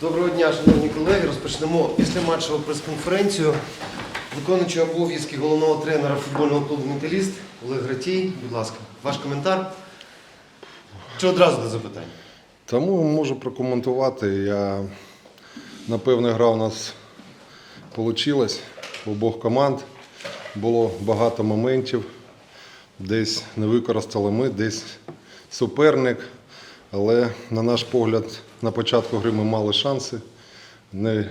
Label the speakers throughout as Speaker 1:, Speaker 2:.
Speaker 1: Доброго дня, шановні колеги. Розпочнемо після матчеву прес-конференцію. Виконуючий обов'язки головного тренера футбольного клубу Металіст Олег Гратій. Будь ласка, ваш коментар. Чи одразу до запитань?
Speaker 2: Тому можу прокоментувати. Я напевне гра у нас вийшла у обох команд. Було багато моментів. Десь не використали ми, десь суперник. Але, на наш погляд, на початку гри ми мали шанси. Не,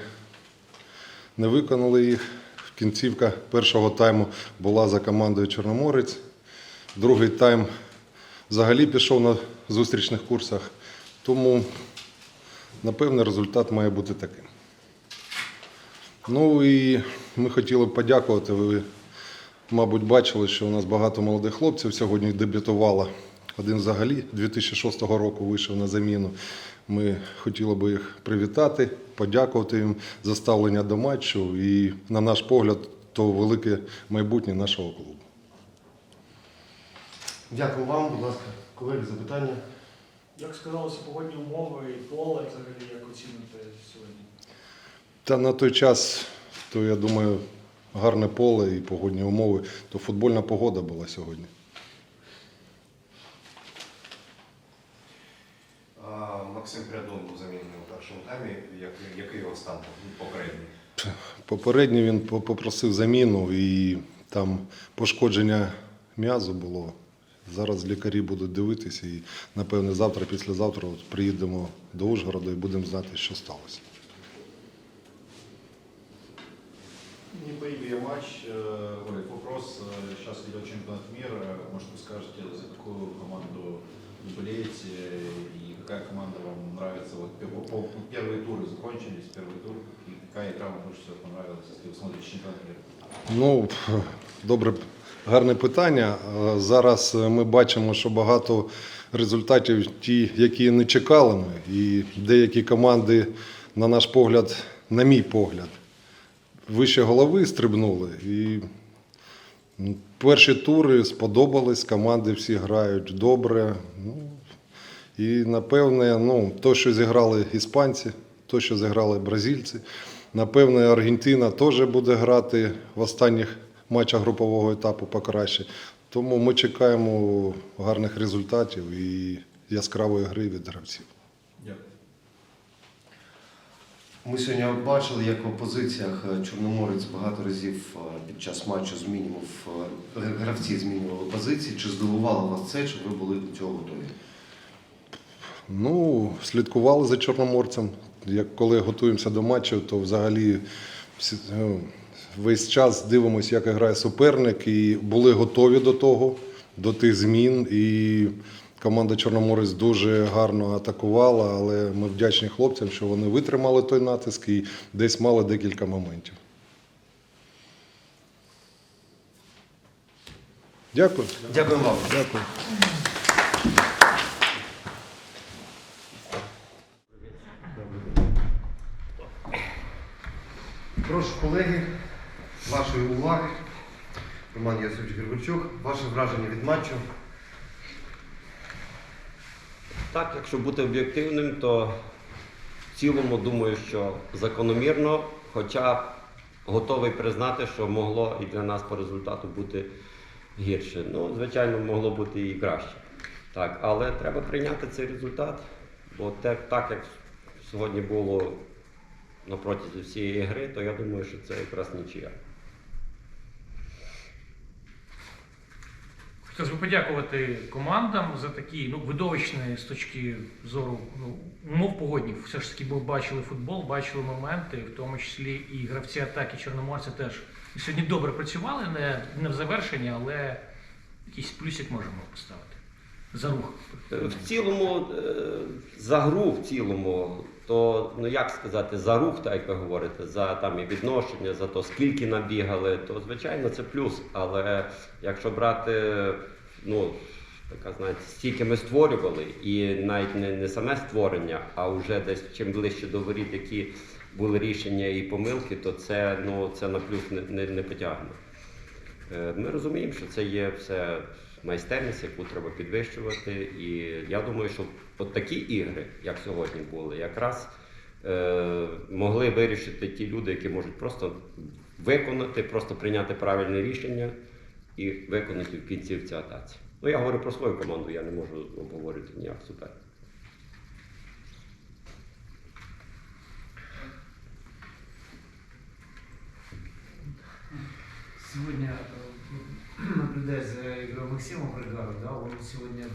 Speaker 2: не виконали їх. Кінцівка першого тайму була за командою Чорноморець. Другий тайм взагалі пішов на зустрічних курсах. Тому, напевне, результат має бути таким. Ну і ми хотіли б подякувати. Ви, мабуть, бачили, що у нас багато молодих хлопців сьогодні дебютувало. Один взагалі 2006 року вийшов на заміну. Ми хотіли би їх привітати, подякувати їм за ставлення до матчу. І, на наш погляд, то велике майбутнє нашого клубу.
Speaker 1: Дякую вам, будь ласка, колеги, запитання.
Speaker 3: Як сказалося, погодні умови і поле взагалі як оцінити сьогодні?
Speaker 2: Та на той час, то я думаю, гарне поле і погодні умови, то футбольна погода була сьогодні.
Speaker 4: А, Максим Прядун був замінений у першому таймі. Як, який його стан попередній?
Speaker 2: Попередньо він по- попросив заміну і там пошкодження м'язу було. Зараз лікарі будуть дивитися і, напевне, завтра, післязавтра от приїдемо до Ужгорода і будемо знати, що сталося.
Speaker 5: Не по игре матч. Э, Олег, вопрос. Э, Сейчас идет чемпионат мира. Может, вы скажете, за какую команду по- по- первые туры закончились, первый тур. И какая игра вам больше всего понравилась, если вы смотрите чемпионат мира?
Speaker 2: Ну, пф, добре, гарне питання. Е, Зараз е, ми бачимо, що багато результатів ті, які не чекали ми. І деякі команди, на наш погляд, на мій погляд, вище голови стрибнули. І м, перші тури сподобались, команди всі грають добре. Ну, і напевне, ну, то, що зіграли іспанці, то, що зіграли бразильці. Напевне, Аргентина теж буде грати в останніх матчах групового етапу покраще. Тому ми чекаємо гарних результатів і яскравої гри від гравців.
Speaker 1: Ми сьогодні бачили, як в опозиціях е, Чорноморець багато разів е, під час матчу змінював, е, гравці змінювали позиції. Чи здивувало вас це, чи ви були до цього готові?
Speaker 2: Ну, слідкували за чорноморцем. Як коли готуємося до матчів, то взагалі ну, весь час дивимося, як грає суперник, і були готові до того, до тих змін. І команда Чорноморець дуже гарно атакувала, але ми вдячні хлопцям, що вони витримали той натиск і десь мали декілька моментів. Дякую.
Speaker 1: Дякую вам.
Speaker 2: Дякую.
Speaker 1: Григорчук, ваше враження від матчу.
Speaker 6: Так, якщо бути об'єктивним, то в цілому думаю, що закономірно, хоча готовий признати, що могло і для нас по результату бути гірше. Ну, звичайно, могло бути і краще. Так, але треба прийняти цей результат, бо те, так як сьогодні було протязі всієї гри, то я думаю, що це якраз нічия.
Speaker 3: Б подякувати командам за такі ну, видовищні з точки зору ну, умов погодних. Все ж таки ми бачили футбол, бачили моменти, в тому числі і гравці атаки Чорноморця теж сьогодні добре працювали, не, не в завершенні, але якийсь плюсик можемо поставити. За рух.
Speaker 6: В цілому, е, за гру в цілому, то ну як сказати, за рух, так як ви говорите, за там і відношення, за то скільки набігали, то звичайно це плюс. Але якщо брати, ну така знаєте, стільки ми створювали, і навіть не, не саме створення, а вже десь чим ближче до воріт, які були рішення і помилки, то це ну це на плюс не, не, не потягне. Е, Ми розуміємо, що це є все майстерність, яку треба підвищувати. І я думаю, що от такі ігри, як сьогодні були, якраз е, могли вирішити ті люди, які можуть просто виконати, просто прийняти правильне рішення і виконати в кінці в цій атаці. Ну, я говорю про свою команду, я не можу обговорити ніяк супер.
Speaker 7: Сегодня, э, наблюдая за игрой Максима Прыгара, да, он сегодня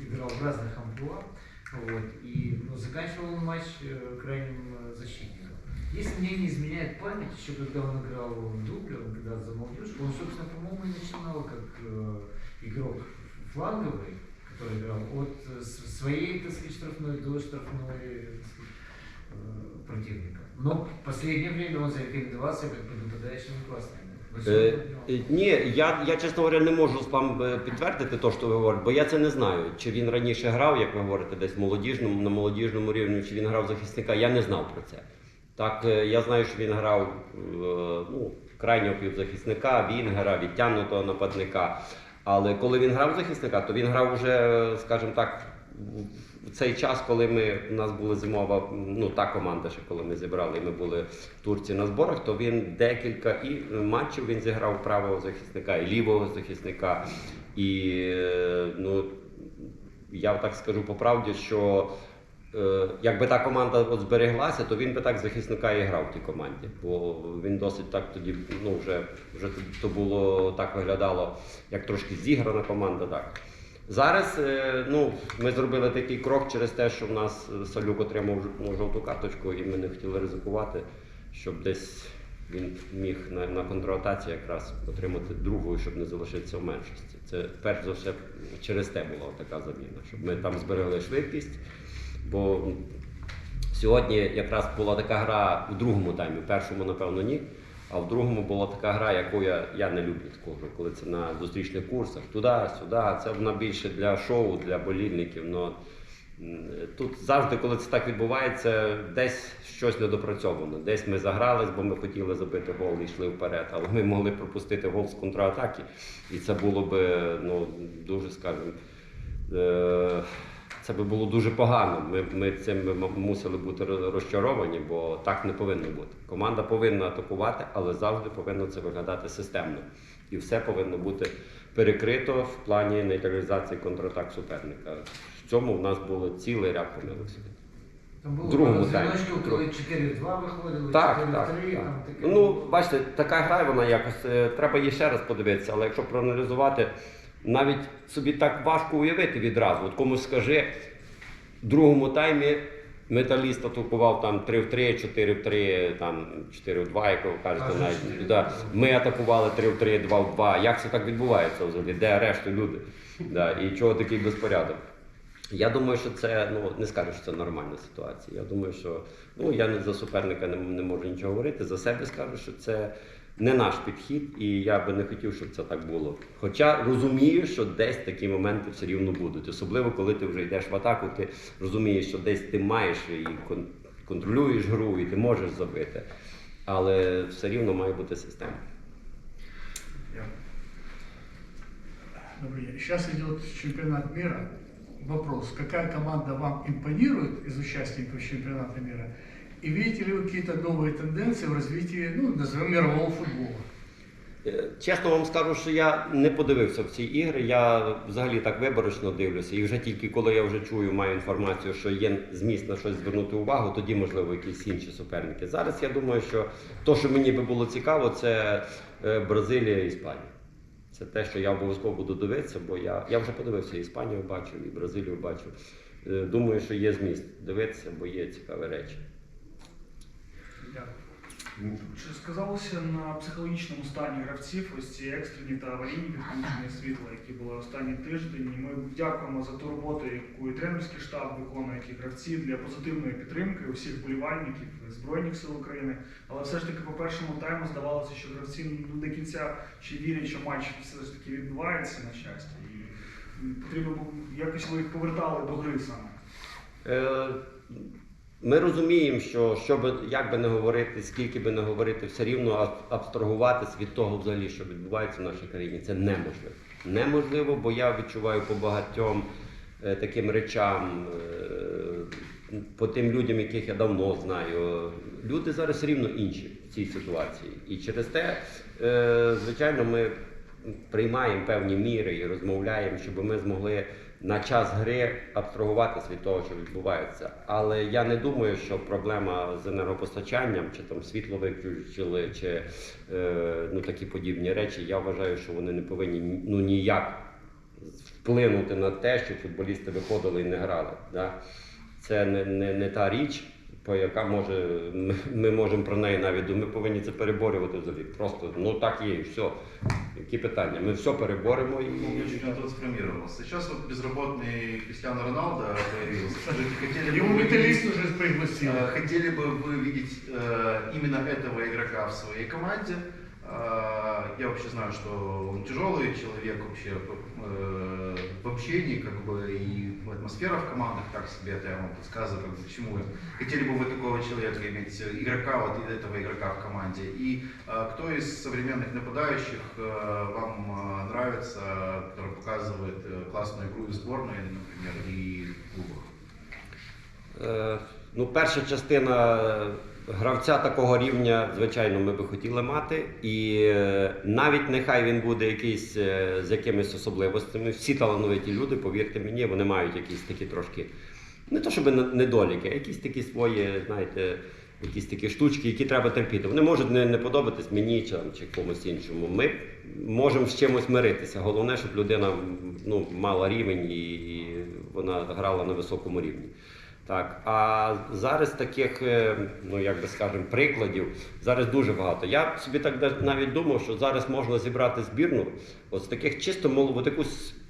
Speaker 7: играл в разных амплуа, вот, и ну, заканчивал он матч э, крайним э, защитником. Если мне не изменяет память, еще когда он играл в дубле, он когда за молодежку, он, собственно, по-моему, и начинал как э, игрок фланговый, который играл от э, с- своей, так сказать, штрафной до штрафной так сказать, э, противника. Но в последнее время он зарекомендовался как по-нападающему классный. Но
Speaker 6: Е,
Speaker 7: сегодня, ну,
Speaker 6: е, ні, я, я чесно говоря не можу вам е, підтвердити те, що ви говорите, бо я це не знаю. Чи він раніше грав, як ви говорите, десь в молодіжному, на молодіжному рівні, чи він грав захисника, я не знав про це. Так, е, я знаю, що він грав е, ну, крайнього півзахисника, вінгера, відтягнутого нападника. Але коли він грав захисника, то він грав уже, е, скажімо так, в цей час, коли ми у нас була зимова, ну та команда, ще коли ми зібрали, і ми були в Турції на зборах, то він декілька і матчів він зіграв правого захисника і лівого захисника. І ну я так скажу по правді, що якби та команда от збереглася, то він би так захисника і грав в тій команді. Бо він досить так тоді, ну вже, вже то було так виглядало, як трошки зіграна команда. Так. Зараз е, ну, ми зробили такий крок через те, що в нас е, Салюк отримав ну, жовту карточку, і ми не хотіли ризикувати, щоб десь він міг на, на контратаці якраз отримати другу, щоб не залишитися в меншості. Це перш за все через те була така заміна, щоб ми там зберегли швидкість. Бо сьогодні якраз була така гра у другому таймі, в першому, напевно, ні. А в другому була така гра, яку я, я не люблю такого, коли це на зустрічних курсах. Туди, сюди. Це вона більше для шоу, для болільників. Но тут завжди, коли це так відбувається, десь щось недопрацьовано. Десь ми загрались, бо ми хотіли забити гол і йшли вперед. Але ми могли пропустити гол з контратаки. І це було би ну, дуже, скажімо, е, це би було дуже погано. Ми, ми цим м- мусили бути розчаровані, бо так не повинно бути. Команда повинна атакувати, але завжди повинно це виглядати системно. І все повинно бути перекрито в плані нейтралізації контратак суперника. В цьому в нас було цілий ряд помилок сьогодні.
Speaker 7: Там було
Speaker 6: другому таймі.
Speaker 7: коли 4-2 виходили, 4-3,
Speaker 6: Так, так,
Speaker 7: там
Speaker 6: так.
Speaker 7: таке.
Speaker 6: Ну, бачите, така гра вона якось. е, Треба її ще раз подивитися, але якщо проаналізувати, навіть собі так важко уявити відразу. От комусь скажи, в другому таймі металіст атакував там 3 в 3, 4 в 3, там 4 в 2, як ви кажете,
Speaker 7: Кажуть,
Speaker 6: навіть. Да. Ми атакували 3 в 3, 2 в 2. Як це так відбувається взагалі? Де решта люди? Да. І чого такий безпорядок? Я думаю, що це ну не скажу, що це нормальна ситуація. Я думаю, що ну я не за суперника не, не можу нічого говорити. За себе скажу, що це не наш підхід, і я би не хотів, щоб це так було. Хоча розумію, що десь такі моменти все рівно будуть. Особливо, коли ти вже йдеш в атаку, ти розумієш, що десь ти маєш і контролюєш гру, і ти можеш забити. Але все рівно має бути система.
Speaker 8: Добрый. Сейчас идет чемпионат мира. Вопрос, какая команда вам импонирует из участников чемпионата мира? И видите ли вы какие-то новые тенденции в развитии, ну, назовем, мирового футбола?
Speaker 6: Е, Чесно вам скажу, що я не подивився в ці ігри. Я взагалі так виборочно дивлюся. І вже тільки коли я вже чую, маю інформацію, що є зміст на щось звернути увагу, тоді можливо якісь інші суперники. Зараз я думаю, що то, що мені би було цікаво, це е, Бразилія і Іспанія. Це те, що я обов'язково буду дивитися, бо я, я вже подивився, Іспанію бачив, і Бразилію бачив. Е, Думаю, що є зміст дивитися, бо є цікаві речі.
Speaker 9: Чи сказалося на психологічному стані гравців ось ці екстрені та аварійні відключення світла, які були останній тиждень? Ми дякуємо за ту роботу, яку і тренерський штаб виконує, і гравці для позитивної підтримки усіх вболівальників Збройних сил України. Але все ж таки по першому тайму здавалося, що гравці ну, до кінця ще вірять, що матч все ж таки відбувається на щастя. І потрібно було якось ви їх повертали до гри саме.
Speaker 6: Ми розуміємо, що що би, як би не говорити, скільки би не говорити, все рівно аб- абстрагуватись від того, взагалі, що відбувається в нашій країні, це неможливо. Неможливо, бо я відчуваю по багатьом е, таким речам, е, по тим людям, яких я давно знаю, люди зараз рівно інші в цій ситуації. І через те, е, звичайно, ми приймаємо певні міри і розмовляємо, щоб ми змогли на час гри абстрагуватися від того, що відбувається. Але я не думаю, що проблема з енергопостачанням, чи там світло виключили, чи е, ну, такі подібні речі, я вважаю, що вони не повинні ну, ніяк вплинути на те, щоб футболісти виходили і не грали. Да? Це не, не, не та річ, по яка може ми можемо про неї навіть думати. Ми повинні це переборювати взагалі. Просто ну так є, і все. Які питання? Ми все переборемо
Speaker 5: Ну,
Speaker 6: і.
Speaker 5: мне чуть не трансформировался. Сейчас вот безработный Кристиано Роналдо появился. Скажите, хотели бы
Speaker 8: Его
Speaker 5: вы
Speaker 8: металлист
Speaker 5: видеть,
Speaker 8: уже пригласил.
Speaker 5: э, хотели бы вы видеть э, именно этого игрока в своей команде? Э, Я вообще знаю, что он тяжелый человек вообще э, в общении, как бы, и атмосфера в командах так себе, это я вам подсказываю, как бы, к чему. Хотели бы вы такого человека иметь, э, игрока, вот этого игрока в команде? И э, кто из современных нападающих э, вам э, нравится, который показывает э, классную игру в сборной, например, и в клубах?
Speaker 6: Е, Ну, перша частина гравця такого рівня, звичайно, ми би хотіли мати. І е, навіть нехай він буде якийсь е, з якимись особливостями. Всі талановиті люди, повірте мені, вони мають якісь такі трошки, не то щоб недоліки, а якісь такі свої, знаєте, якісь такі штучки, які треба терпіти. Вони можуть не, не подобатись мені чи, чи комусь іншому. Ми можемо з чимось миритися. Головне, щоб людина ну, мала рівень і, і вона грала на високому рівні. Так, а зараз таких, е, ну як би скажемо, прикладів зараз дуже багато. Я собі так навіть думав, що зараз можна зібрати збірну от з таких чисто молоду, таку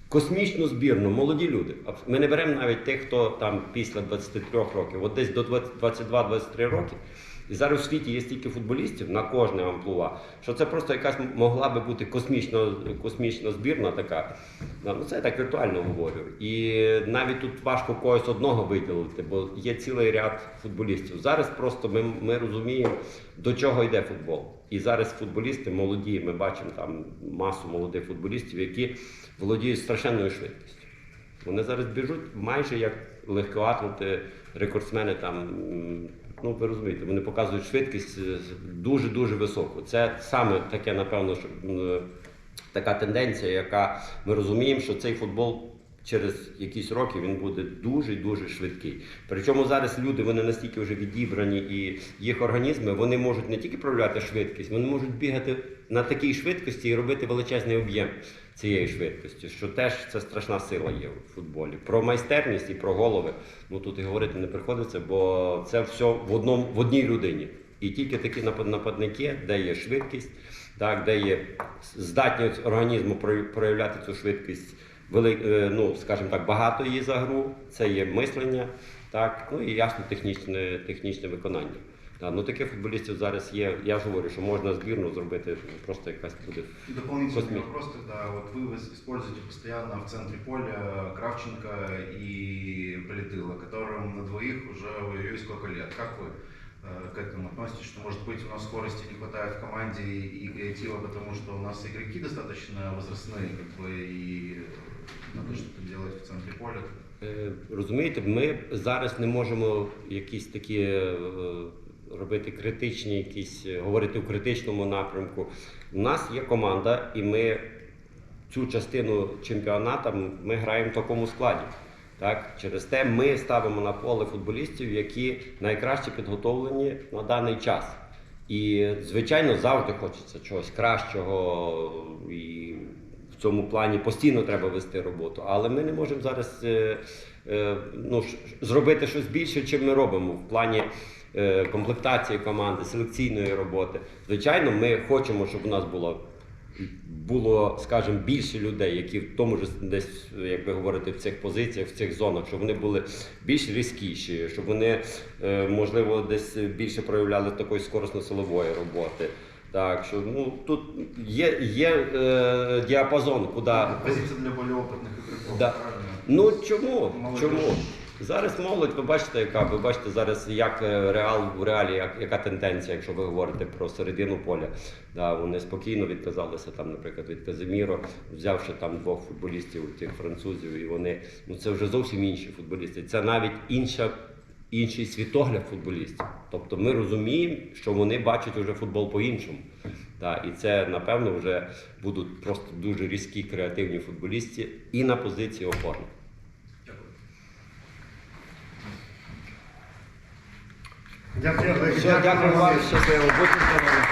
Speaker 6: космічну збірну, молоді люди. Ми не беремо навіть тих, хто там після 23 років, от десь до 20 22-23 роки. І зараз у світі є стільки футболістів на кожне амплуа, що це просто якась могла би бути космічна, космічна збірна така. Ну, це я так віртуально говорю. І навіть тут важко когось одного виділити, бо є цілий ряд футболістів. Зараз просто ми, ми розуміємо, до чого йде футбол. І зараз футболісти молоді, ми бачимо там масу молодих футболістів, які володіють страшенною швидкістю. Вони зараз біжуть майже як легкоатлети, рекордсмени там. Ну, ви розумієте, вони показують швидкість е, дуже-дуже високу. Це саме таке, напевно, що така тенденція, яка ми розуміємо, що цей футбол через якісь роки він буде дуже дуже швидкий. Причому зараз люди вони настільки вже відібрані, і їх організми вони можуть не тільки проявляти швидкість, вони можуть бігати на такій швидкості і робити величезний об'єм цієї швидкості, що теж це страшна сила є в футболі. Про майстерність і про голови. Ну тут і говорити не приходиться, бо це все в одному в одній людині. І тільки такі напад- нападники, де є швидкість, так, де є здатність організму про- проявляти цю швидкість, вели, е, ну, скажімо так, багато її за гру, це є мислення, так, ну і ясно технічне, технічне виконання. Так, ну таких футболістів зараз є. Я ж говорю, що можна збірну зробити ну, просто якась буде.
Speaker 5: И дополнительный
Speaker 6: Косми-
Speaker 5: вопрос тогда. Вот вы выс- используете постоянно в центре поля Кравченко и Политыла, которым на двоих уже воюет сколько лет. Как вы э, к этому относитесь, что, может быть, у нас скорости не хватает в команде и, и креатива, потому что у нас игроки достаточно возрастные, как бы, и надо что-то делать в центре поля.
Speaker 6: Е, Розумієте, ми зараз не можемо якісь такі е, робити критичні, якісь е, говорити в критичному напрямку. У нас є команда, і ми цю частину чемпіоната ми граємо в такому складі. Так, через те ми ставимо на поле футболістів, які найкраще підготовлені на даний час. І, звичайно, завжди хочеться чогось кращого і в цьому плані постійно треба вести роботу. Але ми не можемо зараз е, е, ну, зробити щось більше, чим ми робимо в плані е, комплектації команди, селекційної роботи. Звичайно, ми хочемо, щоб у нас було було, скажімо, більше людей, які в тому ж десь, як ви говорите, в цих позиціях, в цих зонах, щоб вони були більш різкіші, щоб вони, е, можливо, десь більше проявляли такої скоросно-силової роботи. Так що ну тут є, є е, діапазон, куди.
Speaker 5: Позиция для более опытных
Speaker 6: Да. Ну чому?
Speaker 5: Молодь.
Speaker 6: Чому? Зараз молодь, ви бачите, яка ви бачите зараз, як е, реал в реалі, як, яка тенденція, якщо ви говорите про середину поля. Да, вони спокійно відказалися там, наприклад, від Казиміро, взявши там двох футболістів, тих французів, і вони ну це вже зовсім інші футболісти. Це навіть інша інший світогляд футболістів. Тобто ми розуміємо, що вони бачать вже футбол по-іншому. Та, і це, напевно, вже будуть просто дуже різкі креативні футболісти і на позиції опорних.
Speaker 1: Дякую,
Speaker 6: дякую вам, що здорові.